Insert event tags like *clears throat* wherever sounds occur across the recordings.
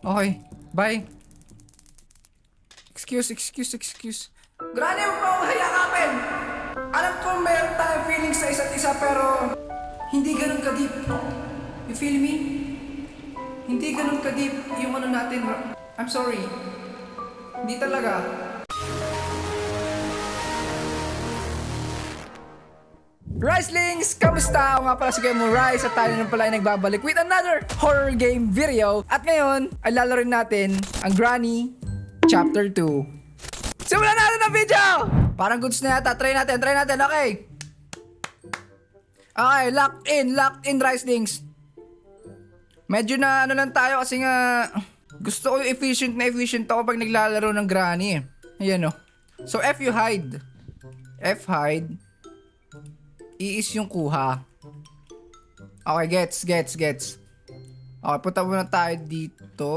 Okay. Bye. Excuse, excuse, excuse. Granny, huwag mo hayakapin! Alam ko meron tayong feelings sa isa't isa pero hindi ganun ka-deep. You feel me? Hindi ganun ka-deep yung ano natin. I'm sorry. Hindi talaga. Ricelings! Kamusta? Ako nga pala si Game Rice at tayo na pala ay nagbabalik with another horror game video. At ngayon, ay lalaroin natin ang Granny Chapter 2. Simulan natin ang video! Parang goods na yata. Try natin, try natin. Okay. Okay, lock in, lock in Ricelings. Medyo na ano lang tayo kasi nga gusto ko efficient na efficient ako pag naglalaro ng Granny. eh. Ayan o. So F you hide. F hide. E is yung kuha. Okay, gets, gets, gets. Okay, punta muna tayo dito.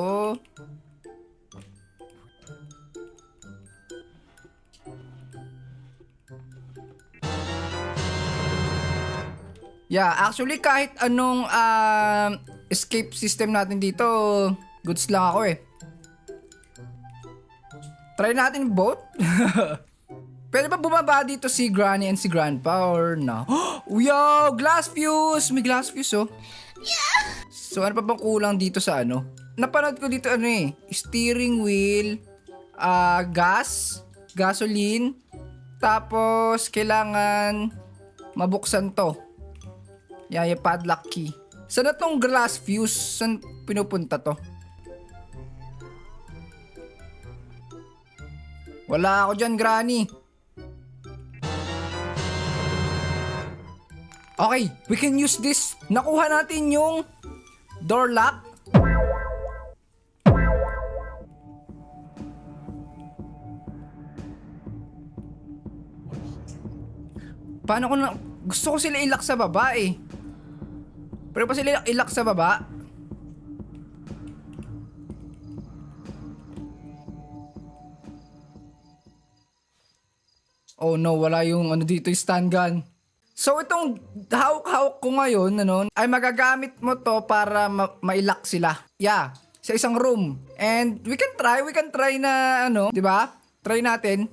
Yeah, actually kahit anong ah, escape system natin dito, goods lang ako eh. Try natin both. *laughs* Pwede ba bumaba dito si Granny and si Grandpa or no? *gasps* Oh, yo! Glass fuse! May glass fuse oh. So ano pa bang kulang dito sa ano? Napanood ko dito ano eh, steering wheel, ah gas, gasoline, tapos kailangan mabuksan to. Yeah, yung padlock key. Saan na tong glass fuse? Saan pinupunta to? Wala ako dyan, Granny. Okay, we can use this. Nakuha natin yung door lock. Paano ko na... Gusto ko sila ilak sa baba eh. Pero pa sila ilak sa baba? Oh no, wala yung ano dito, yung stun gun. So itong hawak-hawak ko ngayon, ano, ay magagamit mo to para ma- mailak sila. Yeah, sa isang room. And we can try, we can try na ano, 'di ba? Try natin.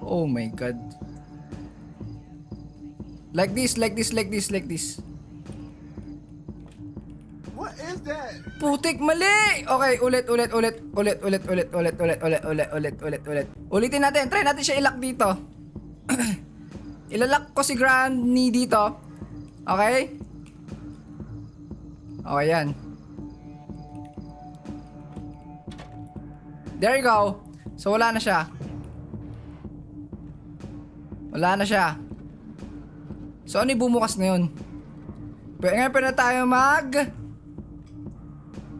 Oh my god. Like this, like this, like this, like this. What is that? Putik, mali! Okay, ulit, ulit, ulit, ulit, ulit, ulit, ulit, ulit, ulit, ulit, ulit, ulit, ulit. Ulitin natin, try natin siya ilak dito. Ilalak ko si Granny dito. Okay? Okay, yan. There you go. So, wala na siya. Wala na siya. So, ano bumukas na yun? Pwede ngayon pa na tayo mag...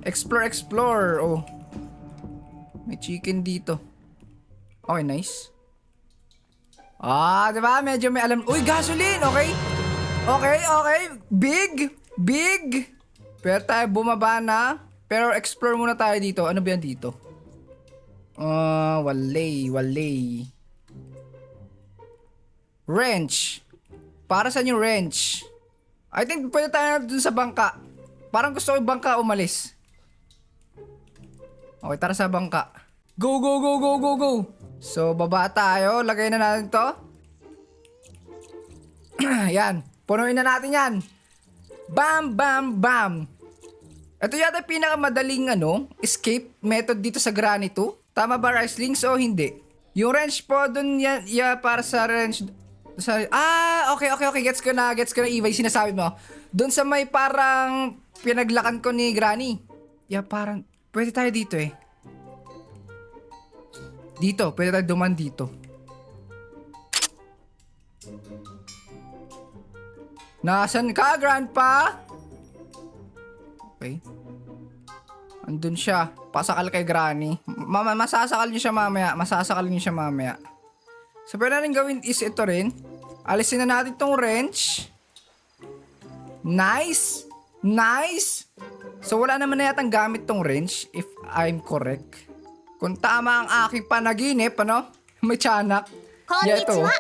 Explore, explore. Oh. May chicken dito. Okay, nice. Ah, di ba? Medyo may alam. Uy, gasoline! Okay. Okay, okay. Big! Big! Pero tayo bumaba na. Pero explore muna tayo dito. Ano ba yan dito? Ah, walay, walay. Wrench. Para saan yung wrench? I think pwede tayo dun sa bangka. Parang gusto ko yung bangka umalis. Okay, tara sa bangka. Go, go, go, go, go, go. So, baba tayo. Lagay na natin to. *clears throat* yan. Punuin na natin yan. Bam, bam, bam. Ito yata pinakamadaling ano, escape method dito sa Granny 2. Tama ba, Ricelings, o hindi? Yung wrench po, dun yan, yeah, para sa wrench, sa, ah, okay, okay, okay, gets ko na, gets ko na, Eva, yung sinasabi mo. Dun sa may parang pinaglakan ko ni Granny. Yeah, parang, pwede tayo dito eh. Dito, pwede tayo duman dito. Nasaan ka, Grandpa? Okay. Andun siya. Pasakal kay Granny. Mama, masasakal niyo siya mamaya. Masasakal niyo siya mamaya. So, pwede natin gawin is ito rin. Alisin na natin tong wrench. Nice! Nice! So, wala naman na yatang gamit tong wrench, if I'm correct. Kung tama ang aking panaginip, ano? May tiyanak. Konnichiwa.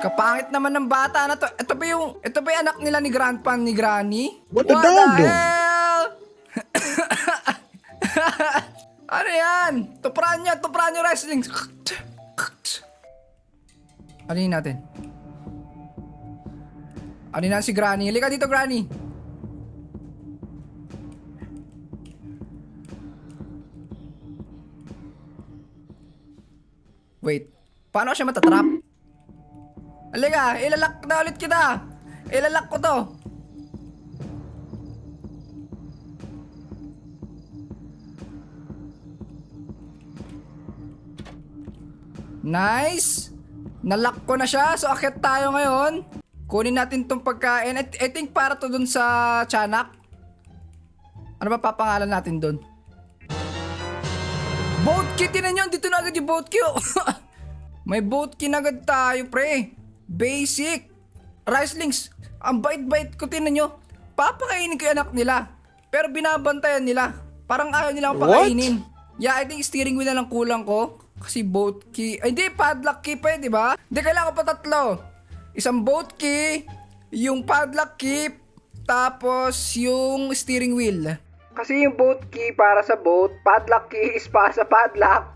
Kapangit naman ng bata na to. Ito ba yung, ito ba yung anak nila ni Grandpa ni Granny? What the What dog the do? hell? *laughs* ano yan? Tupran niya, tupran niya wrestling. Alin natin? Alin na si Granny? Halika dito, Granny. Wait, paano siya matatrap? Halika, ilalak na ulit kita. Ilalak ko to. Nice! Nalock ko na siya. So, akit tayo ngayon. Kunin natin tong pagkain. I, I think para to dun sa tiyanak. Ano ba papangalan natin dun? Boat tinan nyo. Dito na agad yung boat oh. *laughs* May boat key na agad tayo, pre. Basic. Rice links. Ang bait-bait ko, tinan nyo. Papakainin ko yung anak nila. Pero binabantayan nila. Parang ayaw nila akong What? pakainin. Yeah, I think steering wheel na lang kulang ko. Kasi boat key. Ay, hindi, padlock key pa eh, di ba? Hindi, kailangan ko pa tatlo. Isang boat key, yung padlock key, tapos yung steering wheel. Kasi yung boat key para sa boat, padlock key is para sa padlock.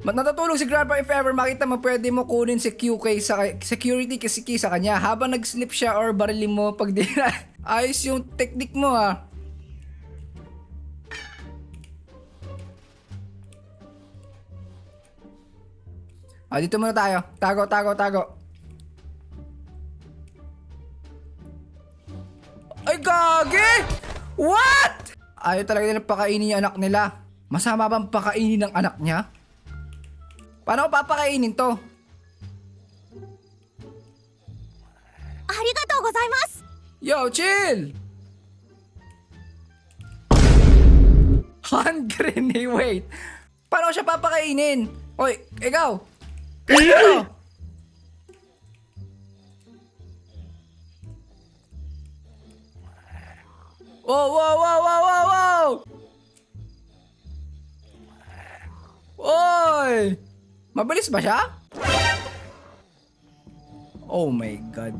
Mat natutulog si Grandpa if ever makita mo pwede mo kunin si QK sa security kasi key sa kanya habang nag-slip siya or barilin mo pag di na. *laughs* Ayos yung technique mo ah. Ah, dito muna tayo. Tago, tago, tago. Gagi! What? Ayaw talaga nila pakainin yung anak nila. Masama bang pakainin ng anak niya? Paano ko papakainin to? Arigatou gozaimasu! Yo, chill! Hand grenade, *laughs* wait! Paano siya papakainin? Oy, ikaw! Ikaw! Wow, wow, wow, wow, wow, wow! Oy! Mabilis ba siya? Oh my god.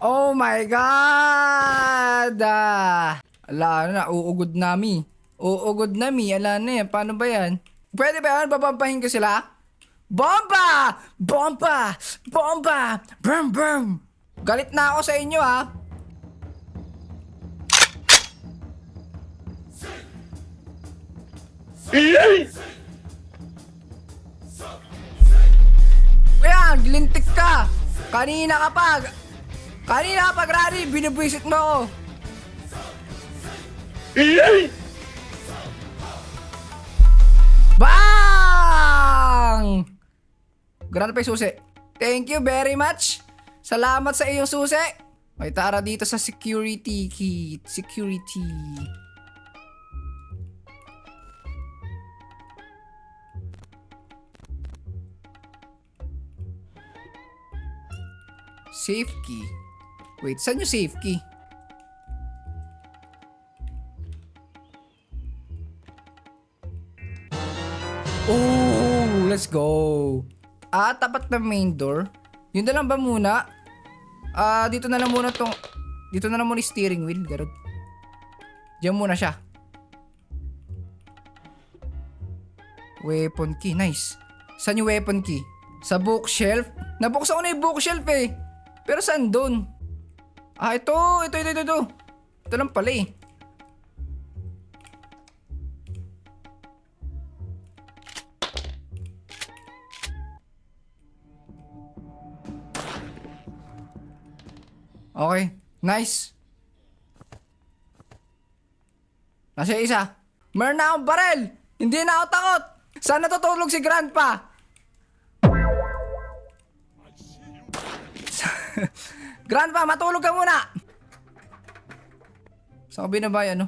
Oh my God! Ah, ala, ano na, uugod nami. Uugod nami, ala na yan. Paano ba yan? Pwede ba yan? Babampahin ko sila? Bomba! Bomba! Bomba! Brum, brum! Galit na ako sa inyo, ha? Kaya, lintik ka! Kanina ka pa! Kanina ka pa, Granny! Binibwisit mo ako! Bang! Granny pa susi. Thank you very much! Salamat sa iyong susi! May tara dito sa security key. Security. Safe key. Wait, saan yung safe key? Oh, let's go. Ah, tapat na main door. Yun na lang ba muna? Ah, dito na lang muna tong... Dito na lang muna steering wheel, garod. Diyan muna siya. Weapon key, nice. Saan yung weapon key? Sa bookshelf? Nabuksan ko na yung bookshelf eh. Pero saan doon? Ah, ito, ito, ito, ito, ito. Ito lang pala eh. Okay, nice. Nasa isa. Meron na akong barel. Hindi na ako takot. Saan natutulog si Grandpa? *laughs* Grandpa, matulog ka muna! Saan ko binabay, ano?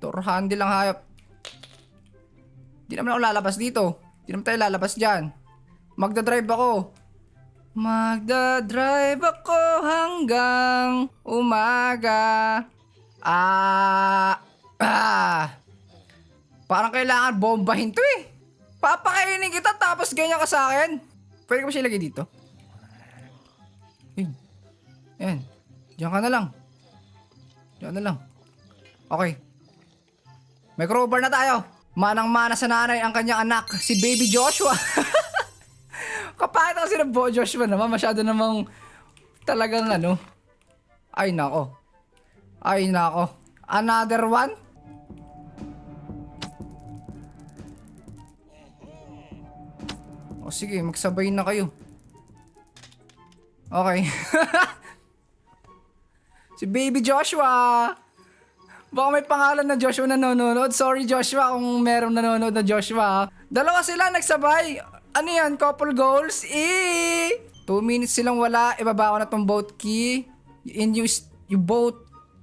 Door handle lang hayop. Di naman ako lalabas dito. Di naman tayo lalabas dyan. Magdadrive ako. Magdadrive ako hanggang umaga. Ah, ah. Parang kailangan bombahin to eh. Papakainin kita tapos ganyan ka sa akin. Pwede ko ba siya ilagay dito? Ayan. Diyan ka na lang. Diyan na lang. Okay. May crowbar na tayo. Manang-mana sa nanay ang kanyang anak, si Baby Joshua. *laughs* Kapakit kasi ng Bo Joshua naman. Masyado namang talagang ano. Ay nako. Ay nako. Another one? O sige, magsabay na kayo. Okay. *laughs* si Baby Joshua. Baka may pangalan na Joshua na nanonood. Sorry Joshua kung merong nanonood na Joshua. Dalawa sila nagsabay. Ano yan? Couple goals? Eh! Two minutes silang wala. Ibaba ko na tong boat key. And you, you boat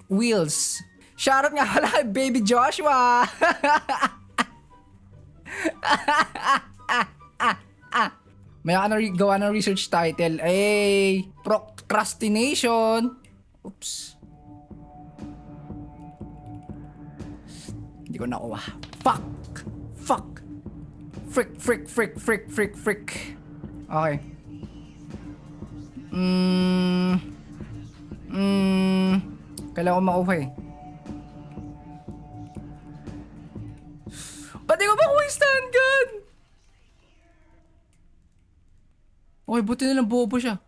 wheels. Shoutout nga pala Baby Joshua. *laughs* May ako na gawa ng research title. Eh, procrastination. Oops. Hindi ko nakuha. Fuck! Fuck! Frick, frick, frick, frick, frick, frick. Okay. Mm. Mm. Kailangan ko makuha eh. Ba't di ko makuha yung stand gun? Okay, buti na lang bobo siya.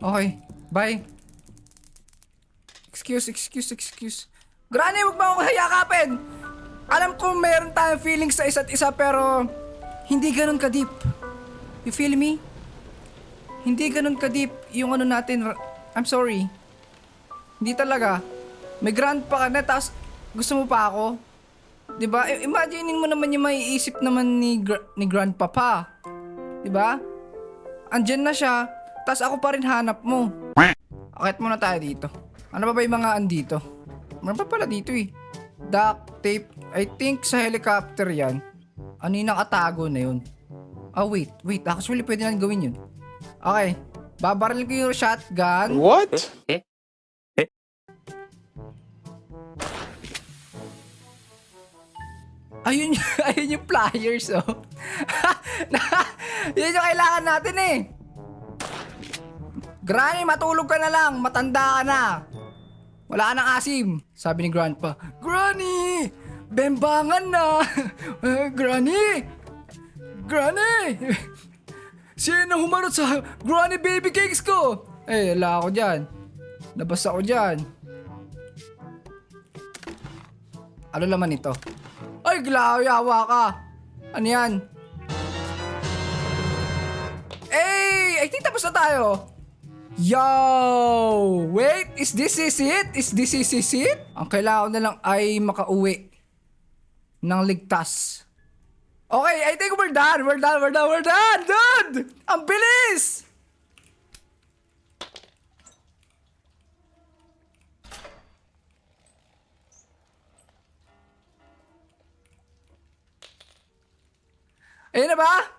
Okay, bye. Excuse, excuse, excuse. Granny, huwag mo hayakapin! Alam ko meron tayong feelings sa isa't isa pero hindi ganun ka-deep. You feel me? Hindi ganun ka-deep yung ano natin. I'm sorry. Hindi talaga. May grandpa ka na tapos gusto mo pa ako? ba? I- Imaginein mo naman yung maiisip naman ni gra- ni grandpapa. ba? Andyan na siya, tapos ako pa rin hanap mo. Akit muna tayo dito. Ano pa ba yung mga andito? Meron pa pala dito eh. Duct tape. I think sa helicopter yan. Ano yung nakatago na yun? Ah, wait. Wait. Actually, pwede na gawin yun. Okay. Babaril ko yung shotgun. What? Ayun, *laughs* ayun yung pliers, oh. *laughs* yun yung kailangan natin eh. Granny, matulog ka na lang. Matanda ka na. Wala ka ng asim. Sabi ni Grandpa, Granny! Bembangan na! Eh, *laughs* Granny! Granny! Sino humarot sa Granny baby cakes ko? Eh, wala ako dyan. Nabas ako dyan. Ano laman ito? Ay, glayawa ka! Ano yan? Hey! I think tapos na tayo. Yo! Wait! Is this is it? Is this is is it? Ang kailangan ko na lang ay makauwi ng ligtas. Okay, I think we're done. We're done, we're done, we're done! Dude! Ang bilis! Ayun na ba?